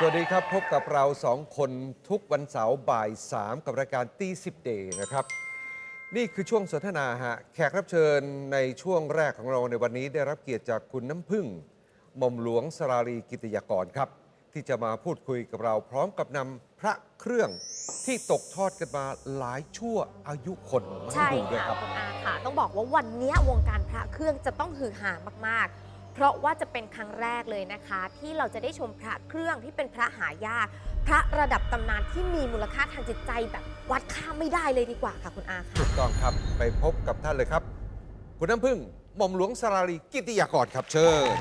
สวัสดีครับ พบกับเราสองคนทุกวันเสาร์บ่าย3กับรายการตีสิบเดย์นะครับ นี่คือช่วงสนทนาฮะแขกรับเชิญในช่วงแรกของเราในวันนี้ได้รับเกียรติจากคุณน้ำพึ่งหม่อมหลวงสราลีกิติยากรครับ ที่จะมาพูดคุยกับเราพร้อมกับนำพระเครื่องที่ตกทอดกันมาหลายชั่วอายุคนมาให้ใช่ดูด้วยค่ะครับ คุณอาค่ะ ต้องบอกว่าวันเนี้ยวงการพระเครื่องจะต้องฮือฮามากๆ เพราะว่าจะเป็นครั้งแรกเลยนะคะ ที่เราจะได้ชมพระเครื่องที่เป็นพระหายาก พระระดับตำนานที่มีมูลค่าทางจิตใจแบบวัดค่าไม่ได้เลยดีกว่าค่ะคุณอาค่ะ ถูกต้องครับไปพบกับท่านเลยครับ คุณน้ำพึ่งหม่อมหลวงสราลีกิติยากรครับเชิญ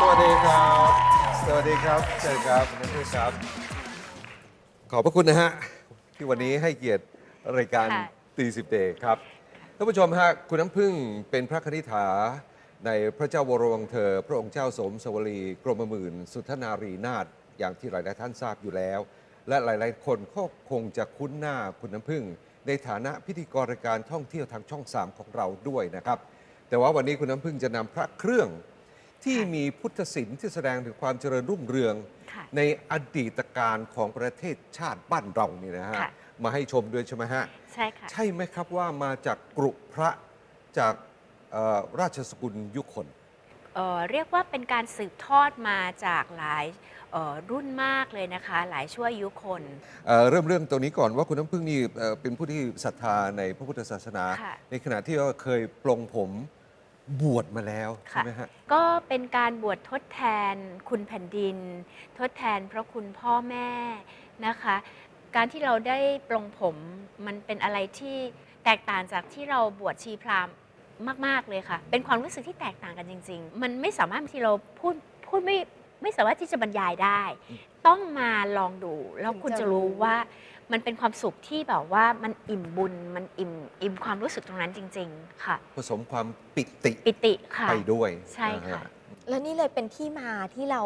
สวัสดีครับ สวัสดีครับเชิญครับคุณน้ำพึ่งครับ ขอบพระคุณนะฮะ ที่วันนี้ให้เกียรติรายการค่ะ ตีสิบเดย์ครับท่านผู้ชมฮะคุณน้ำพึ่งเป็นพระคณิษฐาในพระเจ้าวรวงศ์เธอ พระองค์เจ้าสมสวรีกรมหมื่น สุทธนารีนาถอย่างที่หลาย ๆ ท่านทราบอยู่แล้ว และหลาย ๆ คนก็คงจะคุ้นหน้าคุณน้ำพึ่ง ในฐานะพิธีกรรายการท่องเที่ยวทางช่อง 3 ของเราด้วยนะครับ แต่ว่าวันนี้คุณน้ำพึ่งจะนำพระเครื่อง ที่มีพุทธศิลป์ที่แสดงถึงความเจริญรุ่งเรือง ค่ะ ในอดีตการของประเทศชาติบ้านเรานี่นะฮะ ค่ะ มาให้ชมด้วยใช่ไหมฮะ ใช่ค่ะ ใช่ไหมครับว่ามาจากกรุพระจากเอ่อราชสกุลยุคลเอ่อเรียกว่าเป็นการสืบทอดมาจากหลายเอ่อรุ่นมากเลยนะคะ หลายชั่วอายุคน เอ่อเริ่มเรื่องตรงนี้ก่อนว่าคุณน้ำพึ่งนี่เอ่อเป็นผู้ที่ศรัทธาในพระพุทธศาสนา ค่ะ ในขณะที่ว่าเคยปลงผม บวชมาแล้วใช่ค่ะไหมฮะ ก็เป็นการบวชทดแทนคุณแผ่นดิน ทดแทนพระคุณพ่อแม่นะคะ การที่เราได้ปลงผมมันเป็นอะไรที่แตกต่างจากที่เราบวชชีพราหมณ์มาก ๆ เลยค่ะ เป็นความรู้สึกที่แตกต่างกันจริง ๆ มันไม่สามารถที่เราพูดพูดไม่ไม่สามารถที่จะบรรยายได้อืมต้องมาลองดู แล้วถึงคุณจะจะรู้รู้ว่า มันเป็นความสุขที่แบบว่ามันอิ่มบุญมันอิ่มอิ่มความรู้สึกตรงนั้นจริง ๆ ค่ะ ผสมความปิติปิติค่ะ ไปด้วยใช่ค่ะ นฮและนี่เลยเป็นที่มาที่เรา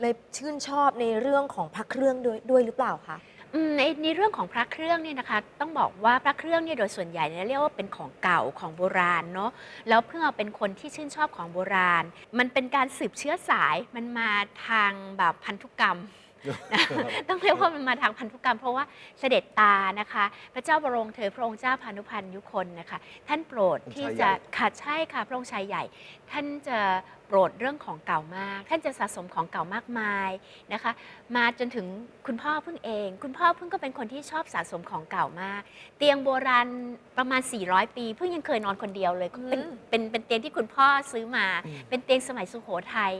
เลยชื่นชอบในเรื่องของพระเครื่องด้วยด้วยหรือเปล่าคะ อืมในในเรื่องของพระเครื่องเนี่ยนะคะ ต้องบอกว่าพระเครื่องเนี่ยโดยส่วนใหญ่เนี่ยเรียกว่าเป็นของเก่าของโบราณเนาะแล้วเพื่อเป็นคนที่ชื่นชอบของโบราณ มันเป็นการสืบเชื้อสายมันมาทางแบบพันธุกรรมนะ ต้องเรียกว่ามันมาทางพันธุกรรม เพราะว่าเสด็จตานะคะ พระเจ้าบรมเธอพระองค์เจ้าพานุพันธ์ยุคนนะคะ ท่านโปรดที่จะค่ะใช่ค่ะพระองค์ชายใหญ่ ท่านจะโปรดเรื่องของเก่ามาก ท่านจะสะสมของเก่ามากมายนะคะ มาจนถึงคุณพ่อพึ่งเอง คุณพ่อพึ่งก็เป็นคนที่ชอบสะสมของเก่ามาก เตียงโบราณประมาณ 400 ปี พึ่งยังเคยนอนคนเดียวเลยเป็นอืมเป็นเป็นเตียงที่คุณพ่อซื้อมาอืมเป็นเตียงสมัยสุโขทัย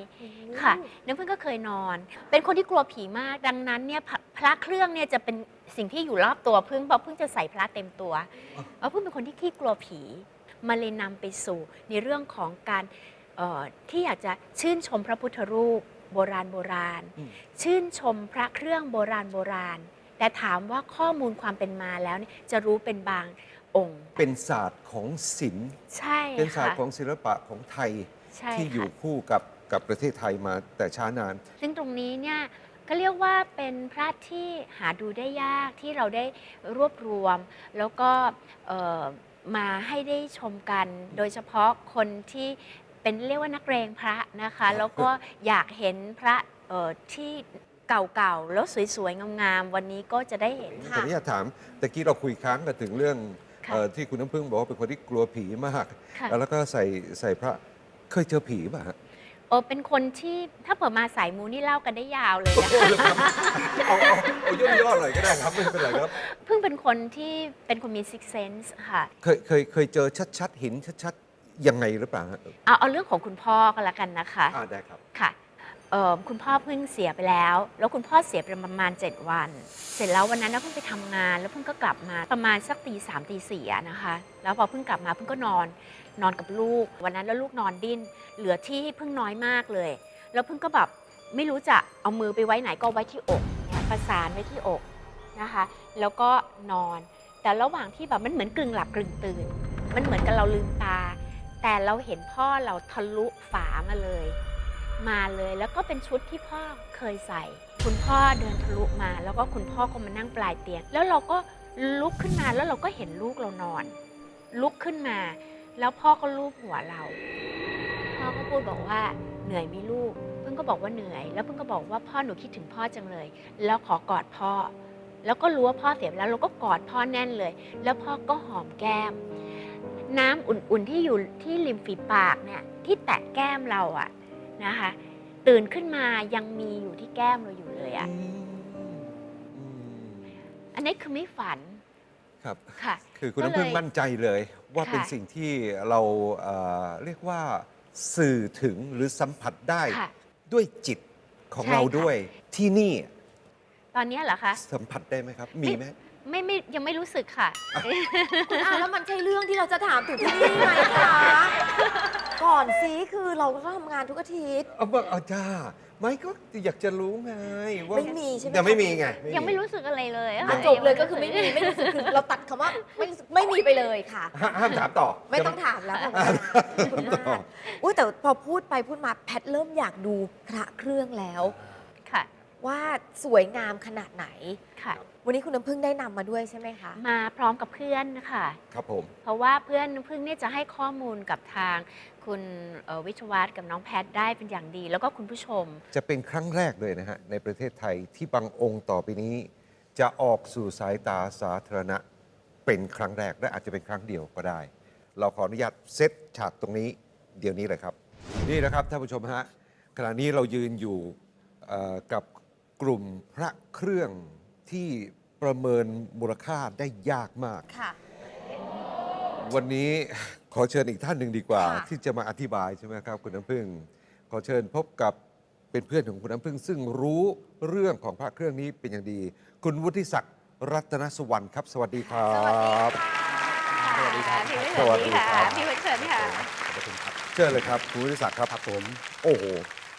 ค่ะน้ำพึ่งก็เคยนอน เป็นคนที่กลัวผีมาก ดังนั้นเนี่ยพระพระเครื่องเนี่ยจะเป็นสิ่งที่อยู่รอบตัวพึ่งเพราะพึ่งจะใส่พระเต็มตัวเพราะพึ่งเป็นคนที่ขี้กลัวผี มาเลยนำไปสู่ในเรื่องของการเอ่อที่อยากจะชื่นชมพระพุทธรูปโบราณโบราณอืมชื่นชมพระเครื่องโบราณโบราณ แต่ถามว่าข้อมูลความเป็นมาแล้วเนี่ยจะรู้เป็นบางองค์ เป็นศาสตร์ของศิลป์ใช่เป็นศาสตค่ะร์ของศิลปะของไทยใช่ที่อยู่ค่ะคู่กับกับประเทศไทยมาแต่ช้านาน ซึ่งตรงนี้เนี่ยก็เรียกว่าเป็นพระที่หาดูได้ยากที่เราได้รวบรวม แล้วก็เอ่อ มาให้ได้ชมกัน โดยเฉพาะคนที่เป็นเรียกว่านักเรงพระนะคะ แล้วก็อยากเห็นพระเอ่อที่เก่าๆ แล้วสวยๆ งามๆ วันนี้ก็จะได้เห็นค่ะขออนุญาตถามตะกี้เราคุยค้างกันถึงเรื่องค่ะเอ่อที่คุณน้ำพึ่งบอกว่าเป็นคนที่กลัวผีมาก ค่ะ แล้วก็ใส่ใส่พระเคยเจอผีป่ะฮะ โอเป็นคนที่ถ้าเผื่อมาสายมูนี่เล่ากันได้ยาวเลยนะ เอาเอาเอาย่นย่อหน่อยก็ได้ครับไม่เป็นไรครับ เพิ่งเป็นคนที่เป็นคนมี six sense ค่ะ เคยเคยเคยเจอชัดๆเห็นชัดๆยังไงหรือเปล่าฮะเอาเอาเรื่องของคุณพ่อก็แล้วกันนะคะ อ่าได้ครับ ค่ะเอ่อคุณพ่อเพิ่งเสียไปแล้ว แล้วคุณพ่อเสียไปประมาณ 7 วัน เสร็จแล้ววันนั้นนะเพิ่งไปทำงาน แล้วเพิ่งก็กลับมาประมาณสักตีสามตีสี่อะนะคะ แล้วพอเพิ่งกลับมาเพิ่งก็นอน นอนกับลูก วันนั้นแล้วลูกนอนดิ้น เหลือที่ให้เพิ่งน้อยมากเลย แล้วเพิ่งก็แบบไม่รู้จะเอามือไปไว้ไหนก็ไว้ที่อกเนี่ยประสานไว้ที่อกนะคะ แล้วก็นอน แต่ระหว่างที่แบบมันเหมือนกึ่งหลับกึ่งตื่น มันเหมือนกับเราลืมตา แต่เราเห็นพ่อเราทะลุฝามาเลย มาเลยแล้วก็เป็นชุดที่พ่อเคยใส่ คุณพ่อเดินทะลุมา แล้วก็คุณพ่อก็มานั่งปลายเตียง แล้วเราก็ลุกขึ้นมาแล้วเราก็เห็นลูกเรานอน ลุกขึ้นมา แล้วพ่อก็ลูบหัวเรา พ่อก็พูดบอกว่าเหนื่อยไหมีลูก เพิ่งก็บอกว่าเหนื่อย แล้วเพิ่งก็บอกว่าพ่อหนูคิดถึงพ่อจังเลย แล้วขอกอดพ่อ แล้วก็รู้ว่าพ่อเสียไปแล้วเราก็กอดพ่อแน่นเลย แล้วพ่อก็หอมแก้ม น้ำอุ่นๆที่อยู่ที่ริมฝีปากเนี่ยที่แตะแก้มเราอะนะคะ ตื่นขึ้นมายังมีอยู่ที่แก้มเราอยู่เลยอะอืมอืมอันนี้คือไม่ฝันครับค่ะ คือคุณก็เลยน้ำพึ่งมั่นใจเลย ว่าค่ะเป็นสิ่งที่เราเอ่อเรียกว่าสื่อถึงหรือสัมผัสได้ค่ะด้วยจิตของใช่เราค่ะ ด้วยที่นี่ตอนนี้เหรอคะ สัมผัสได้ไหมครับ มีไหม ไม่ไม่ยังไม่รู้สึกค่ะคุณอาแล้วมันใช่เรื่องที่เราจะถามถึงที่นี่ไหมคะ ก่อนซีคือเราก็ทำงานทุกอาทิตย์ เอาบอกเอาจ้า ไม่ก็อยากจะรู้ไงว่าไม่มีใช่ไหมยังไม่มีไงยังไม่รู้สึกอะไรเลยอะอะจบเลยก็คือไม่มีไม่รู้สึกคือเราตัดคำว่าไม่ไม่มีไปเลยค่ะ ห้าห้ามถามต่อ ไม่ต้องใช่หถามแล้วค่ะคุณอาอุ้ยแต่พอพูดไปพูดมาแพทเริ่มอยากดูพระเครื่องแล้ว ค่ะ ว่าสวยงามขนาดไหน ค่ะ วันนี้คุณน้ำพึ่งได้นำมาด้วยใช่ไหมคะ มาพร้อมกับเพื่อนค่ะ ครับผม เพราะว่าเพื่อนพึ่งเนี่ยจะให้ข้อมูลกับทาง คุณเอ่อวิชวัตกับน้องแพทได้เป็นอย่างดี แล้วก็คุณผู้ชม จะเป็นครั้งแรกเลยนะฮะ ในประเทศไทยที่บางองค์ต่อไปนี้ จะออกสู่สายตาสาธารณะเป็นครั้งแรก และอาจจะเป็นครั้งเดียวก็ได้ เราขออนุญาตเซตฉากตรงนี้เดี๋ยวนี้เลยครับ นี่นะครับท่านผู้ชมฮะขณะนี้เรายืนอยู่เอ่อกับกลุ่มพระเครื่องที่ประเมินมูลค่าได้ยากมาก ค่ะ วันนี้ข อเชิญอีกท่านหนึ่งดีกว่า ค่ะ ที่จะมาอธิบายใช่ไหมครับ คุณน้ำพึ่ง ขอเชิญพบกับเป็นเพื่อนของคุณน้ำพึ่ง ซึ่งรู้เรื่องของพระเครื่องนี้เป็นอย่างดี คุณวุฒิศักดิ์รัตนสุวรรณครับ สวัสดีครับสวัสดีค่ะพี่วิสวัสดีครับ พี่วิเชิญค่ะ ขอบคุณครับเชิญเลยครับคุณวุฒิศักดิ์ครับครับผม โอ้โห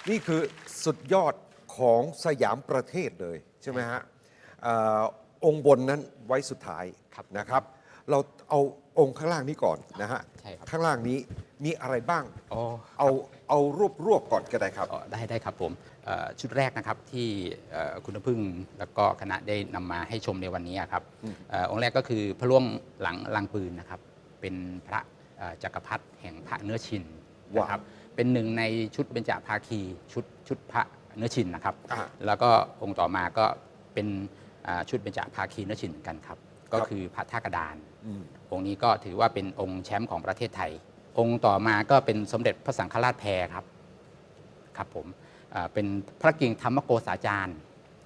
นี่คือสุดยอดของสยามประเทศเลยใช่ไหมฮะเอ่อองค์บนนั้นไว้สุดท้ายครับ นะครับ เราเอา องค์ข้างล่างนี้ก่อนนะฮะใช่ครับ ข้างล่างนี้มีอะไรบ้าง อ๋อเอาเอารวบรวบก่อนก็ได้ครับ อ๋อได้ได้ครับผมเอ่อชุดแรกนะครับที่เอ่อคุณน้ำพึ่งแล้วก็คณะได้นำมาให้ชมในวันนี้ครับอืม เอ่อองค์แรกก็คือพระร่วงหลังลังปืนนะครับ เป็นพระเอ่อจักรพรรดิแห่งพระเนื้อชินนะครับเป็นหนึ่งในชุดเบญจภาคีชุดชุดพระเนื้อชินนะครับ อ่าแล้วก็องค์ต่อมาก็เป็นอ่าชุดเบญจภาคีเนื้อชินเหมือนกันครับ ก็คือพระท่ากระดานอืมองค์นี้ก็ถือว่าเป็นองค์แชมป์ของประเทศไทย องค์ต่อมาก็เป็นสมเด็จพระสังฆราชแพรครับครับผมอ่าเป็นพระกิ่งธรรมโกษาจารย์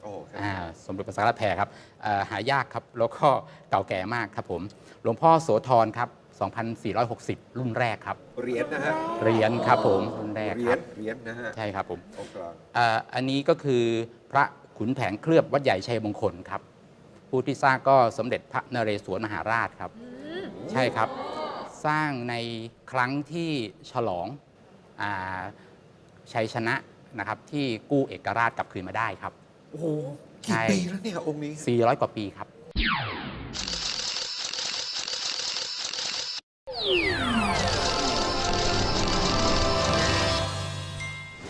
โอ้ครับอ่าสมเด็จพระสังฆราชแพรครับอ่าหายากครับแล้วก็เก่าแก่มากครับผมหลวงพ่อโสธรครับ2460 รุ่นแรกครับ เหรียญนะฮะ เหรียญครับผม รุ่นแรกเหรีคยรัญบเหรียญนะฮะ ใช่ครับผมองค์กลางอ่าอันนี้ก็คือพระขุนแผนเคลือบวัดใหญ่ชัยมงคลครับ ผู้ที่สร้างก็สมเด็จพระนเรศวรมหาราชครับ ใช่ครับ สร้างในครั้งที่ฉลองอาชัยชนะนะครับที่กู้เอกราชกลับคืนมาได้ครับ โอ้โหใช่กี่ปีแล้วเนี่ยองค์นี้ 400 กว่าปีครับ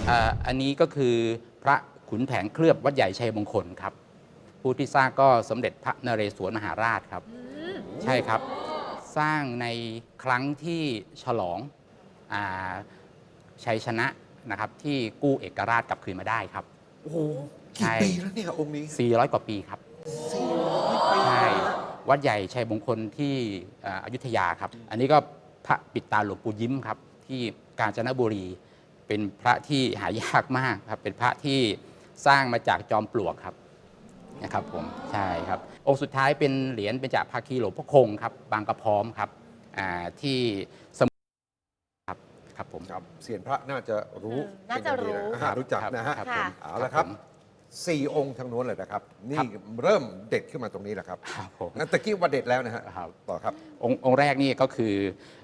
อ่าอันนี้ก็คือพระขุนแผนเคลือบวัดใหญ่ชัยมงคลครับ ผู้ที่สร้างก็สมเด็จพระนเรศวรมหาราชครับ ใช่ครับ สร้างในครั้งที่ฉลองอาชัยชนะนะครับที่กู้เอกราชกลับคืนมาได้ครับ โอ้โหใช่กี่ปีแล้วเนี่ยองค์นี้400 กว่าปีครับ สี่ร้อยปีใช่ วัดใหญ่ชัยมงคลที่อ่าอยุธยาครับ อันนี้ก็พระปิดตาหลวงปู่ยิ้มครับ ที่กาญจนบุรี เป็นพระที่หายากมากครับ เป็นพระที่สร้างมาจากจอมปลวกครับ นะครับผมใช่ครับองค์สุดท้ายเป็นเหรียญเป็นจากภาคีหลวงพ่อคงครับบางกระพร้อมครับอ่าที่สมุทรครับครับผมครับเสียนพระน่าจะรู้อืมน่าจะรู้เป็นอย่างดีนะอ่ารู้จักนะฮะครับค่ะผมเอาละครับผมสี่องค์ทางโน้นเลยนะครับ นี่ครับเริ่มเด็ดขึ้นมาตรงนี้แหละครับครับผมงั้นตะกี้ว่าเด็ดแล้วนะฮะครับต่อครับองค์องค์แรกนี่ก็คือ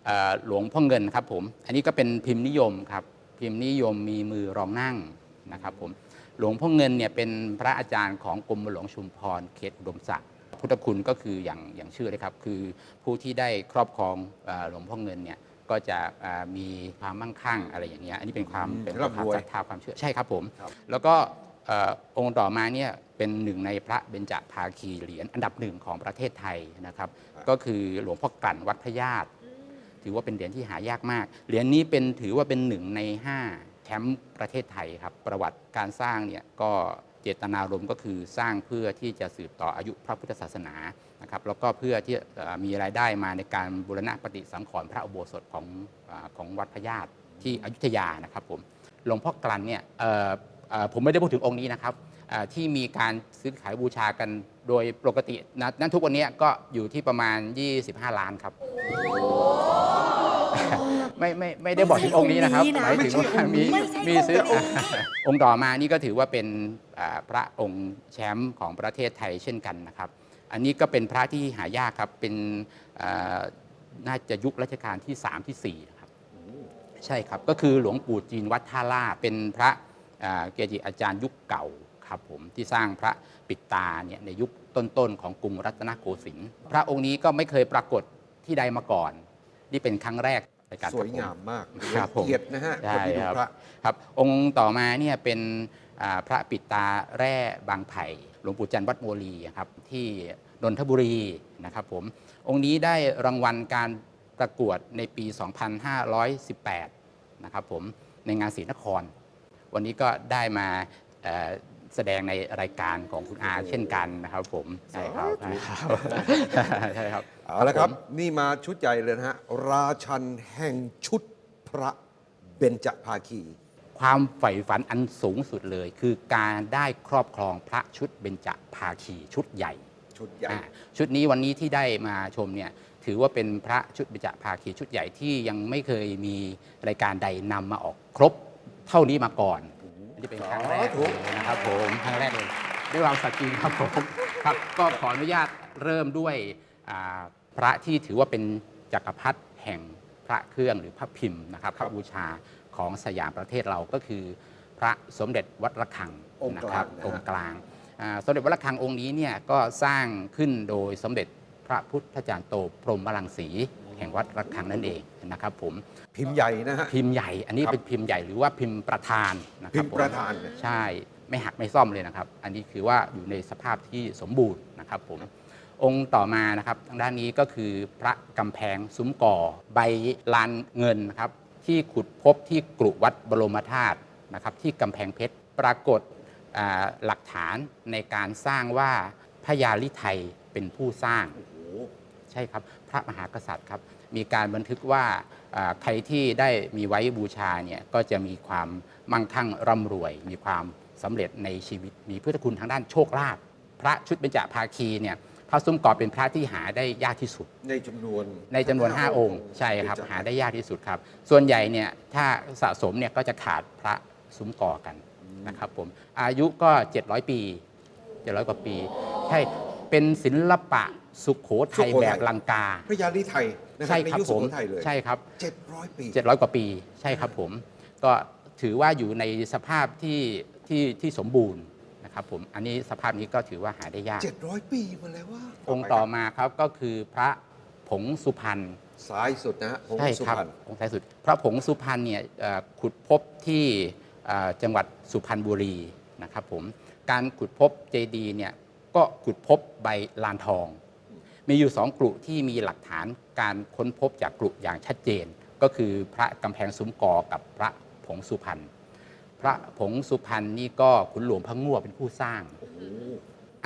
เออหลวงพ่อเงินครับผม อันนี้ก็เป็นพิมพ์นิยมครับ พิมพ์นิยมมีมือรองนั่งนะครับผม หลวงพ่อเงินเนี่ยเป็นพระอาจารย์ของกรมหลวงชุมพรเขตอุดมศักดิ์พุทธคุณก็คืออย่างอย่างชื่อเลยครับ คือผู้ที่ได้ครอบครองเอ่อหลวงพ่อเงินเนี่ยก็จะเอ่อมีความมั่งคั่งอะไรอย่างเงี้ยอันนี้เป็นความอืมเป็นร่ำรวยความศรัทธาความเชื่อใช่ครับผมครับแล้วก็เอ่อองค์ต่อมาเนี่ยเป็นหนึ่งในพระเบญจภาคีเหรียญอันดับหนึ่งของประเทศไทยนะครับ ก็คือหลวงพ่อกลั่นวัดพระญาติถือว่าเป็นเหรียญที่หายากมากเหรียญนี้เป็นถือว่าเป็นหนึ่งใน5แชมป์ประเทศไทยครับประวัติการสร้างเนี่ยก็เจตนารมณ์ก็คือสร้างเพื่อที่จะสืบต่ออายุพระพุทธศาสนานะครับแล้วก็เพื่อที่มีรายได้มาในการบูรณะปฏิสังขรณ์พระอุโบสถของอของวัดพระญาติที่อยุธยานะครับผมหลวงพ่อกลันเนี่ยผมไม่ได้พูดถึงองค์นี้นะครับที่มีการซื้อขายบูชากันโดยปกตินะนั้นทุกวันนี้ก็อยู่ที่ประมาณ 25 ล้านครับ ไม่ไม่ไม่ได้บอกถึงองค์นี้นะครับหมายถึงว่ามีไม่ใช่มีองค์ซื้อนี้นะองค์ต่อมานี่ก็ถือว่าเป็นอ่าพระองค์แชมป์ของประเทศไทยเช่นกันนะครับ อันนี้ก็เป็นพระที่หายากครับเป็นอ่าน่าจะยุครัชกาลที่ 3 ที่ 4 นะครับใช่ครับก็คือหลวงปู่จีนวัดท่าล่าเป็นพระอ่าเกจิอาจารย์ยุคเก่าครับผมที่สร้างพระปิดตาเนี่ยในยุคต้นๆของกรุงรัตนโกสินทร์พระองค์นี้ก็ไม่เคยปรากฏที่ใดมาก่อน นี่เป็นครั้งแรก ในการสวยงามมากครับผมละเอียดนะฮะใช่คนที่ดูครับพระ ครับองค์ต่อมาเนี่ยเป็นอ่าพระปิดตาแร่บางไผ่หลวงปู่จันทร์วัดโมลีครับที่นนทบุรีนะครับผมองค์นี้ได้รางวัลการประกวดในปี 2518 นะครับผมในงานศรีนคร วันนี้ก็ได้มาเอ่อ แสดงในรายการของคุณอาเช่นกันนะครับผมใช่ครับใช่ครับใช่ครับเอาละครับผมนี่มาชุดใหญ่เลยนะฮะราชันแห่งชุดพระเบญจภาคี ความใฝ่ฝันอันสูงสุดเลย คือการได้ครอบครองพระชุดเบญจภาคีชุดใหญ่ชุดใหญ่อ่าชุดนี้วันนี้ที่ได้มาชมเนี่ยถือว่าเป็นพระชุดเบญจภาคีชุดใหญ่ที่ยังไม่เคยมีรายการใดนำมาออกครบเท่านี้มาก่อนอั นนี้เป็นครั้งแรกสาธุเลยนะครับผมครั้งแรกเลยด้วยความสักดิ์จริงครับผมครับก็ขออนุญาตเริ่มด้วยอ่าพระที่ถือว่าเป็นจักรพรรดิแห่งพระเครื่องหรือพระพิมพ์นะครับพระบูชาของสยามประเทศเราก็คือ พระสมเด็จวัดระฆังองค์นะกคลารังบนะองฮะค์กลางอ่าสมเด็จวัดระฆังองค์นี้เนี่ยก็สร้างขึ้นโดยสมเด็จพระพุทธจารย์โตพรหมรังสี แห่งวัดระฆังนั่นเองนะครับผมพิมพ์ใหญ่นะฮะ พิมพ์ใหญ่อันนี้ครับเป็นพิมพ์ใหญ่หรือว่าพิมพ์ประธานนะคพิรับมพ์ผมประธานเนี่ยใช่ไม่หักไม่ซ่อมเลยนะครับ อันนี้คือว่าอยู่ในสภาพที่สมบูรณ์นะครับผมองค์ต่อมานะครับทางด้านนี้ก็คือพระกำแพงซุ้มก่อ ใบลานเงินนะครับที่ขุดพบที่กรุวัดบรมธาตุนะครับที่กำแพงเพชรปรากฏอ่าหลักฐานในการสร้างว่าพระยาลิไทยเป็นผู้สร้าง โอ้โห ใช่ครับ พระมหากษัตริย์ครับมีการบันทึกว่าอ่าใครที่ได้มีไว้บูชาเนี่ยก็จะมีความมั่งคั่งร่ำรวย มีความสำเร็จในชีวิต มีพุทธคุณทางด้านโชคลาภพระชุดเบญจภาคีเนี่ยพระซุ้มกอเป็นพระที่หาได้ยากที่สุด ในจำนวนในจำนวน 5 องค์ ใช่ครับหาได้ยากที่สุดครับ ส่วนใหญ่เนี่ยถ้าสะสมเนี่ยก็จะขาดพระซุ้มกอกันนะครับผมอายุก็ 700 ปี700กว่าปี ใช่เป็นศิลปะ สุขโขทัยแบบลังกา พระยาลิไทยนะครัใช่บในครับยุคผสุมโขทัยเลยใช่ครับเจ็ดร้อยปี 700 กว่าปีใช่ครับผม ก็ถือว่าอยู่ในสภาพที่ที่ที่สมบูรณ์นะครับผมอันนี้สภาพนี้ก็ถือว่าหาได้ยากเจ็ดร้อยปีมาแล้วว่าองค์ต่อมาครับก็คือพระผงสุพรรณซ้ายสุดนะฮะผงใช่สุครับพรรณองค์ท้ายสุด พระผงสุพรรณเนี่ยเอ่อขุดพบที่เอ่อจังหวัดสุพรรณบุรีนะครับผมการขุดพบเจดีย์เนี่ยก็ขุดพบใบลานทอง มีอยู่สองกลุ่ที่มีหลักฐานการค้นพบจากกลุ่อย่างชัดเจน ก็คือพระกำแพงซุ้มกอกับพระผงสุพรรณพระผงสุพรรณนี่ก็ขุนหลวงพระง่วเป็นผู้สร้างโอ้โห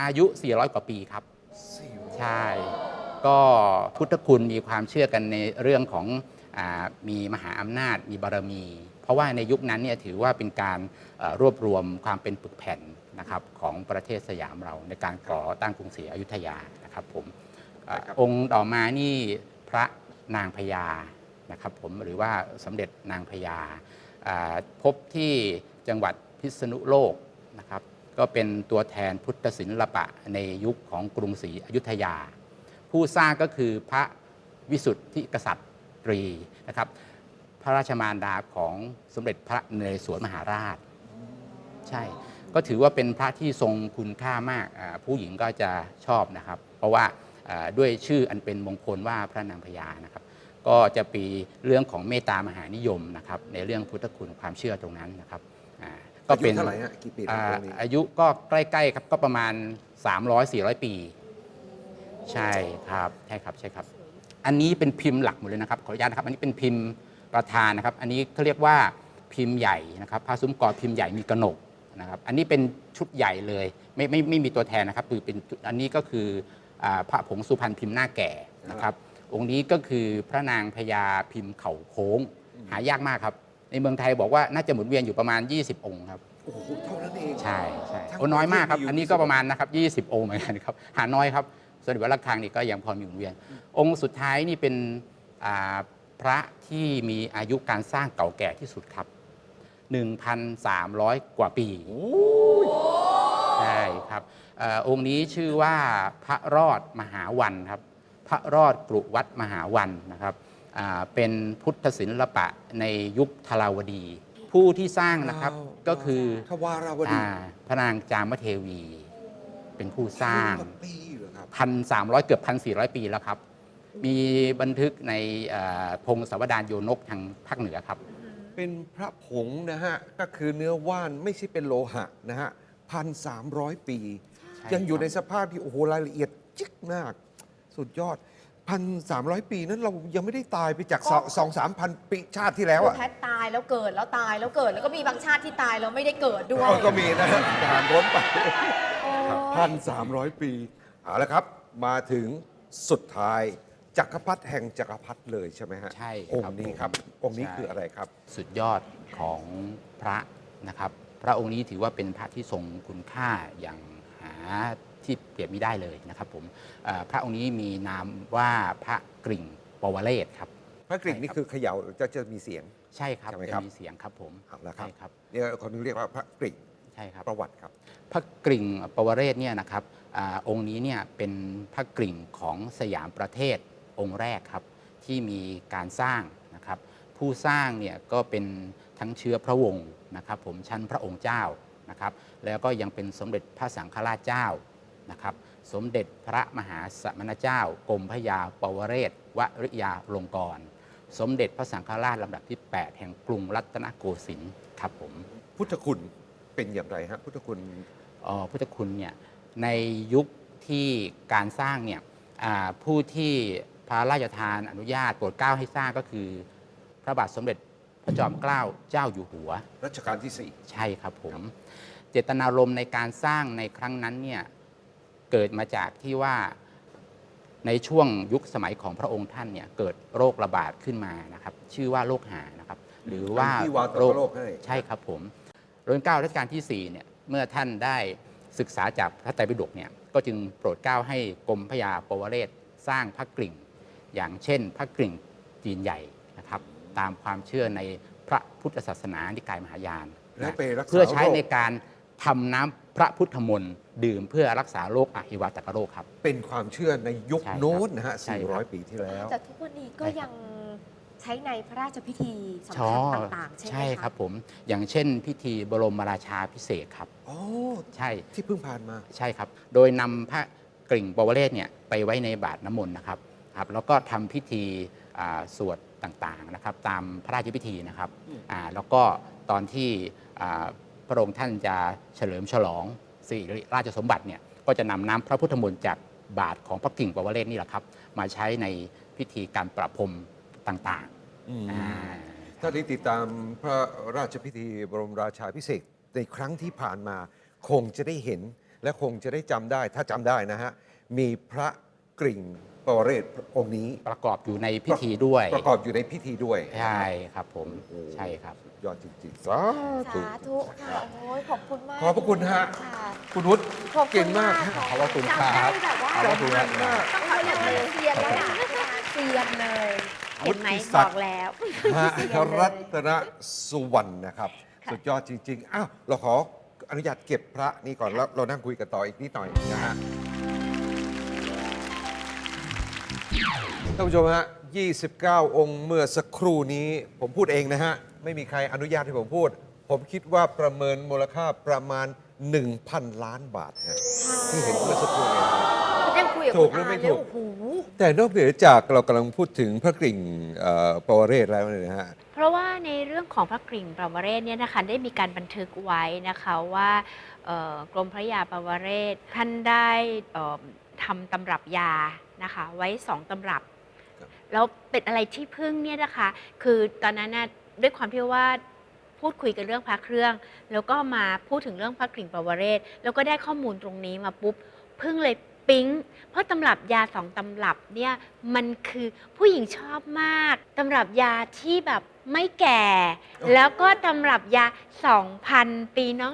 อายุ 400 กว่าปีครับสี่ใช่ ก็พุทธคุณมีความเชื่อกันในเรื่องของอามีมหาอำนาจมีบารมี เพราะว่าในยุคนั้นเนี่ยถือว่าเป็นการเอ่อรวบรวมความเป็นปึกแผ่นนะครับของประเทศสยามเราในการก่อตั้งกรุงศรีอยุธยานะครับผมเองค์ต่อมานี่พระนางพญานะครับผมหรือว่าสมเด็จนางพญาพบที่จังหวัดพิษณุโลกนะครับ ก็เป็นตัวแทนพุทธศิลปะในยุคของกรุงศรีอยุธยา ผู้สร้างก็คือพระวิสุทธิกษัตรีนะครับ พระราชมารดาของสมเด็จพระนเรศวรมหาราช ใช่ก็ถือว่าเป็นพระที่ทรงคุณค่ามากผู้หญิงก็จะชอบนะครับ เพราะว่า ด้วยชื่ออันเป็นมงคลว่าพระนางพญานะครับก็จะปีเรื่องของเมตตามหานิยมนะครับในเรื่องพุทธคุณความเชื่อตรงนั้นนะครับอ่าก็อายุเป็นเท่าไหร่ฮะกี่ปีนะอ่าตรงนี้อายุก็ใกล้ๆครับก็ประมาณ 300-400 ปี ใช่ครับใช่ครับใช่ครับ อันนี้เป็นพิมพ์หลักหมดเลยนะครับขออนุญาตนะครับ อันนี้เป็นพิมพ์ประธานนะครับ อันนี้เขาเรียกว่าพิมพ์ใหญ่นะครับพระซุ้มกอพิมพ์ใหญ่มีกระหนกนะครับ อันนี้เป็นชุดใหญ่เลยไม่ไม่ไม่มีตัวแทนนะครับคือเป็นอันนี้ก็คืออา พระผงสุพรรณพิมพ์หน้าแก่นะครับ องค์นี้ก็คือพระนางพญาพิมพ์เข่าโค้ง หายากมากครับ ในเมืองไทยบอกว่าน่าจะหมุนเวียนอยู่ประมาณ 20 องค์ครับโอ้โหเท่านั้นเองใช่ใช่ทั้งโอ้น้อยมากครับประเทศมีอยู่อันนี้ก็ประมาณนะครับ20 องค์เหมือนกันครับหาน้อยครับ ส่วนวัดระฆังนี่ก็ยังพอมีหมุนเวียน องค์สุดท้ายนี่เป็นอ่าพระที่มีอายุการสร้างเก่าแก่ที่สุดครับ 1,300 กว่าปี ใช่ครับเออองค์นี้ชื่อว่าพระรอดมหาวันครับ พระรอดกรุวัดมหาวันนะครับอ่าเป็นพุทธศิลปะในยุคทราวดี ผู้ที่สร้างนะครับว้าวก็คือทวาราวดีอ่าพระนางจามเทวี เป็นผู้สร้างพันกว่าปีเหรอครับพันสามร้อยเกือบพันสี่ร้อยปีแล้วครับ มีบันทึกในเอ่อพงศาวดารโยนกทางภาคเหนือครับ เป็นพระผงนะฮะ ก็คือเนื้อว่านไม่ใช่เป็นโลหะนะฮะ พันสามร้อยปีใช่ยังอยู่ครับในสภาพที่โอ้โหรายละเอียดจิ๊กมาก สุดยอดพันสามร้อยปีนั้นเรายังไม่ได้ตายไปจากสองสองสามพันปีชาติที่แล้วคืออะ แพทย์ตายแล้วเกิดแล้วตายแล้วเกิด แล้วก็มีบางชาติที่ตายแล้วไม่ได้เกิดด้วยเออก็มีนะฮะผ่านพ้นไปโอ้ยพันสามร้อยปีเอาละครับ มาถึงสุดท้าย จักรพรรดิแห่งจักรพรรดิเลยใช่ไหมฮะใช่องครับค์นี้ผมครับองค์นี้ใช่ คืออะไรครับ สุดยอดของพระนะครับ พระองค์นี้ถือว่าเป็นพระที่ทรงคุณค่าอย่างหาที่เปรียบไม่ได้เลยนะครับผมเอ่อพระองค์นี้มีนามว่าพระกริ่งปวเรศครับ พระกริ่งนี่คือเขย่าจะจะมีเสียง ใช่ครับใช่ไหมจะครับมีเสียงครับผมเอาละครับใช่ครับเนี่ยคนนึงเรียกว่าพระกริ่งใช่ครับประวัติครับ พระกริ่งปวเรศเนี่ยนะครับอาองค์นี้เนี่ยเป็นพระกริ่งของสยามประเทศองค์แรกครับที่มีการสร้างนะครับ ผู้สร้างเนี่ยก็เป็นทั้งเชื้อพระวงศ์นะครับผมชั้นพระองค์เจ้านะครับแล้วก็ยังเป็นสมเด็จพระสังฆราชเจ้านะครับสมเด็จพระมหาสมณเจ้ากรมพระยาปวเรศวริยาลงกรณ์สมเด็จพระสังฆราชลำดับที่ 8 แห่งกรุงรัตนโกสินทร์ครับผมพุทธคุณเป็นอย่างไรฮะพุทธคุณเอ่อพุทธคุณเนี่ยในยุคที่การสร้างเนี่ยอ่าผู้ที่พระราชทานอนุญาตโปรดเกล้าให้สร้างก็คือ พระบาทสมเด็จพระจอมเกล้าเจ้าอยู่หัว รัชกาลที่สี่ ใช่ครับผม เจตนารมณ์ในการสร้างในครั้งนั้นเนี่ยเกิดมาจากที่ว่าในช่วงยุคสมัยของพระองค์ท่านเนี่ยเกิดโรคระบาดขึ้นมานะครับ ชื่อว่าโรคหานะครับ หรือว่าที่วาตกโรคให้ ใช่ครับผมรัชกาลเก้ารัชกาลที่4เนี่ยเมื่อท่านได้ศึกษาจากพระไตรปิฎกเนี่ยก็จึงโปรดเกล้าให้กรมพระยาปวเรศสร้างพระกริ่ง อย่างเช่น พระกริ่งจีนใหญ่นะครับ ตามความเชื่อในพระพุทธศาสนานิกายมหายานและนะไปรักษาเพื่อใช้โรคในการทำน้ำพระพุทธมนต์ดื่มเพื่อรักษาโรคอหิวาตกโรคครับ เป็นความเชื่อในยุคใช่ครับโน้นนะฮะ ใช่ครับ 400 ปีที่แล้ว แต่ทุกวันนี้ก็ใช่ครับยังใช้ในพระราชพิธีสำช่อคัญต่างๆ ใช่ไหมใช่ะครับผมอย่างเช่น พิธีบรมราชาพิเศษกครับอ๋อใช่ ที่เพิ่งผ่านมา ใช่ครับ โดยนำพระกริ่งปวเรศเนี่ยไปไว้ในบาตรน้ำมนต์นะครับครับ แล้วก็ทำพิธีอ่าสวด ต่างๆนะครับตามพระราชพิธีนะครับอืมอ่าแล้วก็ตอนที่อ่าพระองค์ท่านจะเฉลิมฉลองสิริราชสมบัติเนี่ยก็จะนำน้ำพระพุทธมนต์จากบาทของพระกิ่งปวเรศนี่แหละครับ มาใช้ในพิธีการประพรมต่างอืมๆอ่าถ้าได้ติดตามพระราชพิธีบรมราชาพิเศษกในครั้งที่ผ่านมาคงจะได้เห็นและคงจะได้จำได้ถ้าจำได้นะฮะ มีพระกริ่ง ปวเรศองค์นี้ประกอบอยู่ในพิธีด้วยประกอบอยู่ในพิธีด้วยใช่ครับผมโอ้โหใช่ครับยอดจริงๆสาธุสาธุค่ะโอ้ยขอบคุณมากขอบพระคุณฮะค่ะคุณวุฒิขอบคุเก่ณงมากค่ะขอบพระคุณครับจำได้แบบว่าขอบพระคุณครับต้องเขาอย่างเลยเซียนแล้วล่ะเซียนเลยเห็นไหมวุฒิบศัอกดิ์แล้วฮะเซียนเลยรัตนสุวรรณนะครับ สุดยอดจริงๆอ้าวเราขออนุญาตเก็บพระนี่ก่อนแล้วเรานั่งคุยกันต่ออีกนิดหน่อยนะฮะ ท่านผู้ชมฮะ 29 องค์เมื่อสักครู่นี้ ผมพูดเองนะฮะ ไม่มีใครอนุญาตให้ผมพูด ผมคิดว่าประเมินมูลค่าประมาณ 1,000 ล้านบาทฮะที่เห็นเมื่อสักครู่นี้ครับยังคุยกับถูคุกณหรืออาไม่เลยถูกโอ้โหแต่นอกเหนือจากเรากำลังพูดถึงพระกริ่งเอ่อปวเรศแล้วเนี่ยนะฮะ เพราะว่าในเรื่องของพระกริ่งปรวเรศเนี่ยนะคะได้มีการบันทึกไว้นะคะว่าเอ่อกรมพระยาปวเรศท่านได้เอ่อทำตำรับยานะคะไว้สองตำรับครับ แล้วเป็นอะไรที่พึ่งเนี่ยนะคะ คือตอนนั้นน่ะด้วยความที่ว่าพูดคุยกันเรื่องพระเครื่อง แล้วก็มาพูดถึงเรื่องพระกลิ่งปวเรศ แล้วก็ได้ข้อมูลตรงนี้มาปุ๊บพึ่งเลยปิ๊ง เพราะตำรับยาสองตำรับเนี่ยมันคือผู้หญิงชอบมาก ตำรับยาที่แบบไม่แก่ แล้วก็ตำรับยา 2,000 ปีน้อง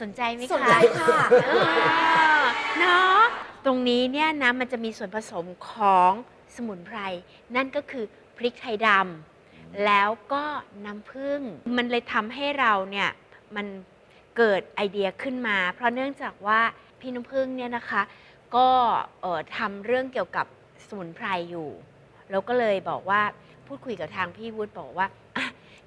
สนใจไหมคะสนใจค่ะอ่าเนาะตรงนี้เนี่ยนะมันจะมีส่วนผสมของ สมุนไพร นั่นก็คือพริกไทยดำแล้วก็น้ำผึ้งมันเลยทำให้เราเนี่ยมันเกิดไอเดียขึ้นมา เพราะเนื่องจากว่าพี่น้ำผึ้งเนี่ยนะคะ ก็ทำเรื่องเกี่ยวกับสมุนไพรอยู่ แล้วก็เลยบอกว่าพูดคุยกับทางพี่วุฒิบอกว่า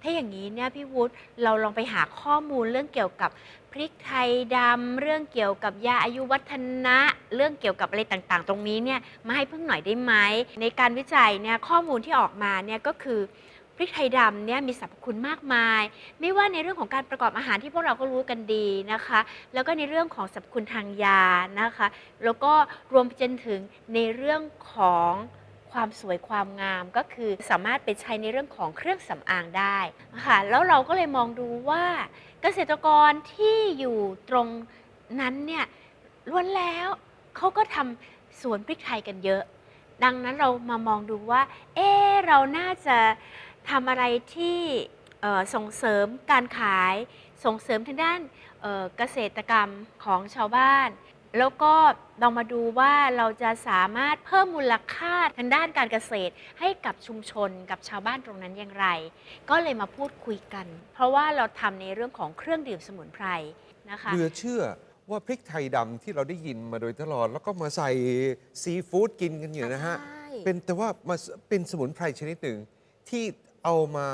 ถ้าอย่างนี้เนี่ยพี่วุฒิเราลองไปหาข้อมูลเรื่องเกี่ยวกับพริกไทยดำเรื่องเกี่ยวกับยาอายุวัฒนะ เรื่องเกี่ยวกับอะไรต่างๆ ตรงนี้เนี่ยมาให้เพึ่งหน่อยได้ไหมในการวิจัยเนี่ยข้อมูลที่ออกมาเนี่ยก็คือพริกไทยดำเนี่ยมีสรรพคุณมากมาย ไม่ว่าในเรื่องของการประกอบอาหารที่พวกเราก็รู้กันดีนะคะ แล้วก็ในเรื่องของสรรพคุณทางยานะคะ แล้วก็รวมไปจนถึงในเรื่องของ ความสวยความงามก็คือสามารถไปใช้ในเรื่องของเครื่องสำอางได้ค่ะแล้วเราก็เลยมองดูว่าเกษตรกรที่อยู่ตรงนั้นเนี่ยล้วนแล้วเขาก็ทำสวนพริกไทยกันเยอะ ดังนั้นเรามามองดูว่า เอ๊ะเราน่าจะทำอะไรที่ส่งเสริมการขาย ส่งเสริมทางด้านเเกษตรกรรมของชาวบ้าน แล้วก็ลองมาดูว่าเราจะสามารถเพิ่มมูลค่าทางด้านการเกษตร ให้กับชุมชนกับชาวบ้านตรงนั้นอย่างไร ก็เลยมาพูดคุยกัน เพราะว่าเราทำในเรื่องของเครื่องดื่มสมุนไพรนะคะ เหลือเชื่อว่าพริกไทยดำที่เราได้ยินมาโดยตลอด แล้วก็มาใส่ซีฟู้ดกินกันอยู่นะฮะ ใช่ เป็นแต่ว่ามาเป็นสมุนไพรชนิดหนึ่ง ที่เอามา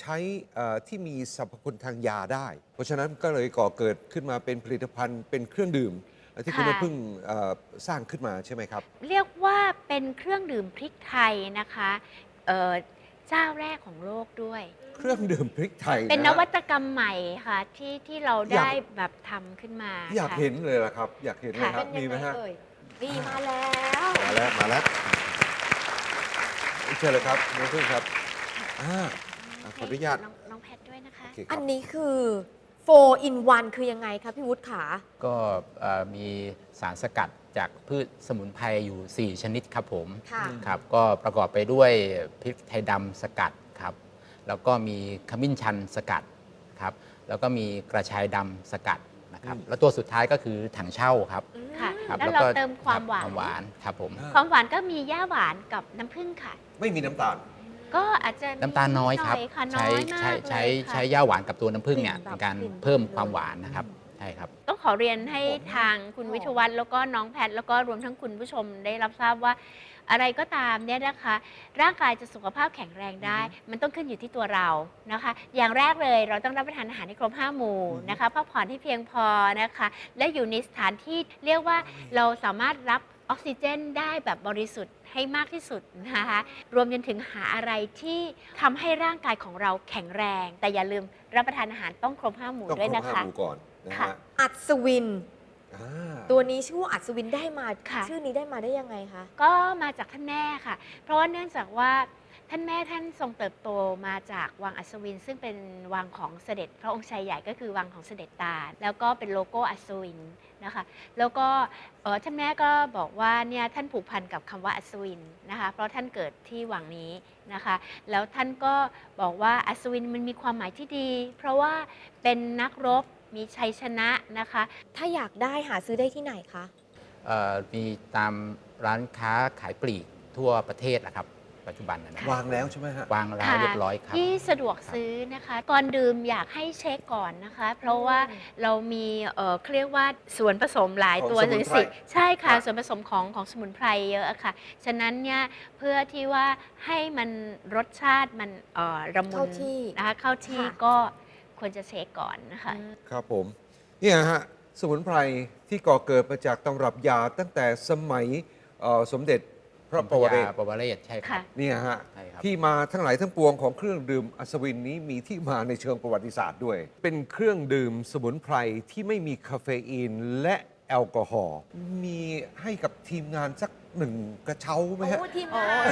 ใช้เอ่อที่มีสรรพคุณทางยาได้ เพราะฉะนั้นก็เลยก่อเกิดขึ้นมาเป็นผลิตภัณฑ์เป็นเครื่องดื่ม ที่คุณค่ะ น้ำพึ่งเอ่อสร้างขึ้นมาใช่ไหมครับ เรียกว่าเป็นเครื่องดื่มพริกไทยนะคะเอ่อเจ้าแรกของโลกด้วย เครื่องดื่มพริกไทยเป็นนนะฮะวัตกรรมใหม่ค่ะ ที่ที่เราอยากได้แบบทำขึ้นมาอยากค่ะ เห็นเลยล่ะครับ อยากเห็นเลยครับเป็นมียังไหมไงฮะ เอ่ยมีมาแล้ว มาแล้ว มาแล้วเชิญเลยครับน้ำพึ่งครับอ่า อะขออนุญาต ให้งน้องแพทด้วยนะคะ โอเคคอัรับนนี้คือ 4 in 1 คือยังไงคะพี่วุฒิขา ก็เอ่อมีสารสกัดจากพืชสมุนไพรอยู่ 4 ชนิดครับผมค่ะ ครับก็ประกอบไปด้วยพริกไทยดำสกัดครับแล้วก็มีขมิ้นชันสกัดครับแล้วก็มีกระชายดำสกัดนะครับอืมแล้วตัวสุดท้ายก็คือถังเช่าครับค่ะ ครับแล้วเราก็เติมความหวานความหวานครับผม ความหวานก็มีย่าหวานกับน้ำผึ้งค่ะ ไม่มีน้ำตาล ก็อาจจะน้ำตาลน้อยครับดค่ะน้ใช้อยมากใช้เลยใช้ค่ะ ใช้ย่าหวานกับตัวน้ำผึ้งเนี่ยกลิ่นแบบเป็นการกลิ่น เพิ่มดีเลยความหวานนะครับใช่ครับ ต้องขอเรียนให้ทางคุณวิทยวัฒน์แล้วก็น้องแพทย์แล้วก็รวมทั้งคุณผู้ชมได้รับทราบว่า อะไรก็ตามเนี่ยนะคะ ร่างกายจะสุขภาพแข็งแรงได้ มันต้องขึ้นอยู่ที่ตัวเรานะคะ อย่างแรกเลยเราต้องรับประทานอาหารให้ครบห้าหมู่นะคะพักผ่อนให้เพียงพอนะคะ และอยู่ในสถานที่เรียกว่าเราสามารถรับออกซิเจนได้แบบบริสุทธิ์ให้มากที่สุดนะคะรวมจนถึงหาอะไรที่ทำให้ร่างกายของเราแข็งแรง แต่อย่าลืมรับประทานอาหารต้องครบห้าหมู่ต้องด้วยครบนะห้าคะ หมู่ก่อนนะค่ะ ฮะอัศวิน อ่า ตัวนี้ชื่อว่าอัศวินได้มา ค่ะ ชื่อนี้ได้มาได้ยังไงคะ ก็มาจากท่านแม่ค่ะ เพราะว่าเนื่องจากว่า ท่านแม่ท่านทรงเติบโตมาจากวังอัศวิน ซึ่งเป็นวังของเสด็จพระองค์ชายใหญ่ก็คือวังของเสด็จตาลแล้วก็เป็นโลโก้อัศวินนะคะแล้วก็เอ่อท่านแม่ก็บอกว่าเนี่ยท่านผูกพันกับคำว่าอัศวินนะคะเพราะท่านเกิดที่วังนี้นะคะแล้วท่านก็บอกว่าอัศวินมันมีความหมายที่ดี เพราะว่าเป็นนักรบมีชัยชนะนะคะ ถ้าอยากได้หาซื้อได้ที่ไหนคะเอ่อมีตามร้านค้าขายปลีกทั่วประเทศนะครับ ปัจจุบันนะนะครับวางแล้วใช่ไหมฮะ วางแล้วเรียบร้อยครับ ที่สะดวกซื้อนะคะ ก่อนดื่มอยากให้เช็คก่อนนะคะ เพราะว่าเรามีเอ่อเขาเรียกว่าส่วนผสมหลายตัวของสมุนไพรสิใช่ค่ะ ครับ ส่วนผสมของของสมุนไพรเยอะค่ะ ฉะนั้นเนี่ยเพื่อที่ว่าให้มันรสชาติมันเอ่อระมุนเข้าที่นะคะเข้าที่ค่ะ ก็ควรจะเช็คก่อนนะคะ ครับผมเนี่ยฮะสมุนไพรที่ก่อเกิดมาจากตำรับยาตั้งแต่สมัยเอ่อสมเด็จ พระปวเรศปวเรศใช่ครับค่ะเนี่ยฮะใช่ครับ ที่มาทั้งหลายทั้งปวงของเครื่องดื่มอัศวินนี้มีที่มาในเชิงประวัติศาสตร์ด้วย เป็นเครื่องดื่มสมุนไพรที่ไม่มีคาเฟอีนและแอลกอฮอล์มีให้กับทีมงานสักหนึ่งกระเช้าไหมฮะ โอ้ทีมงาน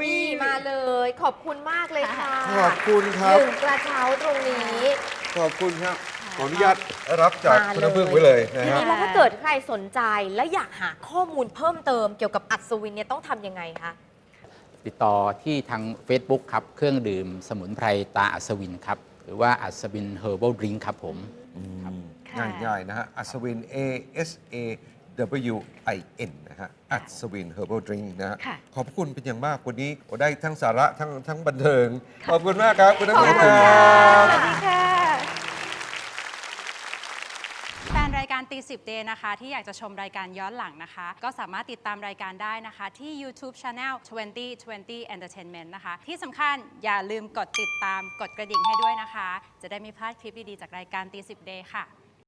มีมาเลย ขอบคุณมากเลยค่ะขอบคุณครับ หนึ่งกระเช้าตรงนี้ ขอบคุณครับ ขออนุญาตรับจากมาคุณน้ำพึ่งไว้เลยนะทีฮะ นี้แล้วถ้าเกิดใครสนใจและอยากหาข้อมูลเพิ่มเติมเกี่ยวกับอัศวินเนี่ยต้องทำยังไงคะ ติดต่อที่ทาง Facebook ครับ เครื่องดื่มสมุนไพรตาอัศวินครับ หรือว่าอัศวินเฮอร์ a บ d ดริงครับผม ค่ะ ง่ายๆนะฮะ อัศวิน A S A W I N นะฮะ อัศวิน Herbal Drink นะฮะ ค่ะ ขอบคุณเป็นอย่างมากวันนี้ได้ทั้งสาระทั้งทั้งบันเทิง ขอบคุณมากครับ คุณน้ำพึ่งคขอบคุณรัค่ะบสวัสดีค่ะ แฟนราย การตีสิบเดนะคะ ที่อยากจะชมรายการย้อนหลังนะคะ ก็สามารถติดตามรายการได้นะคะ ที่ YouTube Channel 2020 Entertainment นะคะ ที่สำคัญอย่าลืมกดติดตามกดกระดิ่งให้ด้วยนะคะ จะได้ไม่พลาดคลิปดี ๆ จากรายการตีสิบเดค่ะ